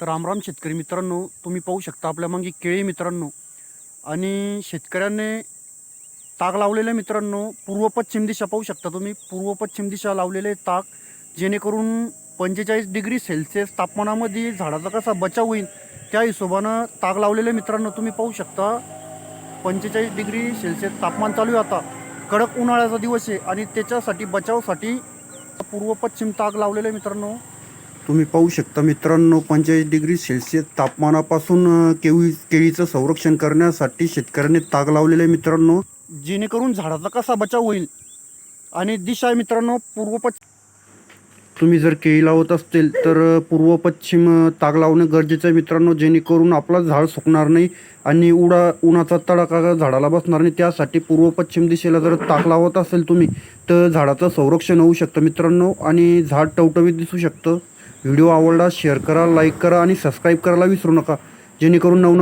तर रामराम शेतकरी मित्रांनो तुम्ही पाहू शकता आपल्या मागे केळी मित्रांनो. आणि शेतकऱ्याने ताक लावलेले मित्रांनो. पूर्व पश्चिम दिशा पाहू शकता तुम्ही. पूर्व पश्चिम दिशा लावलेले ताक जेणेकरून पंचेचाळीस डिग्री सेल्सिअस तापमानामध्ये झाडाचा कसा बचाव होईल त्या हिशोबानं ताक लावलेले मित्रांनो. तुम्ही पाहू शकता. पंचेचाळीस डिग्री सेल्सिअस तापमान चालू आहे आता. कडक उन्हाळ्याचा दिवस आहे आणि त्याच्यासाठी बचावासाठी पूर्व पश्चिम ताक लावलेले मित्रांनो. तुम्ही पाहू शकता मित्रांनो पंचेचाळीस डिग्री सेल्सिअस तापमानापासून केळी केळीचं संरक्षण करण्यासाठी शेतकऱ्यांनी ताग लावलेले आहे मित्रांनो. जेणेकरून झाडाचा कसा बचाव होईल? आणि दिशा मित्रांनो पूर्वपश्चिम तुम्ही जर केळी लावत असतील तर पूर्व पश्चिम ताग लावणं गरजेचं आहे मित्रांनो. जेणेकरून आपला झाड सुकणार नाही आणि उडा उन्हाचा तडाखा झाडाला बसणार नाही. त्यासाठी पूर्व पश्चिम दिशेला जर ताक लावत असेल तुम्ही तर झाडाचं संरक्षण होऊ शकतं मित्रांनो. आणि झाड टवटवीत दिसू शकतं. व्हिडिओ आवडला शेअर करा लाईक करा आणि सबस्क्राईब करायला विसरू नका. जेणेकरून नवनवीन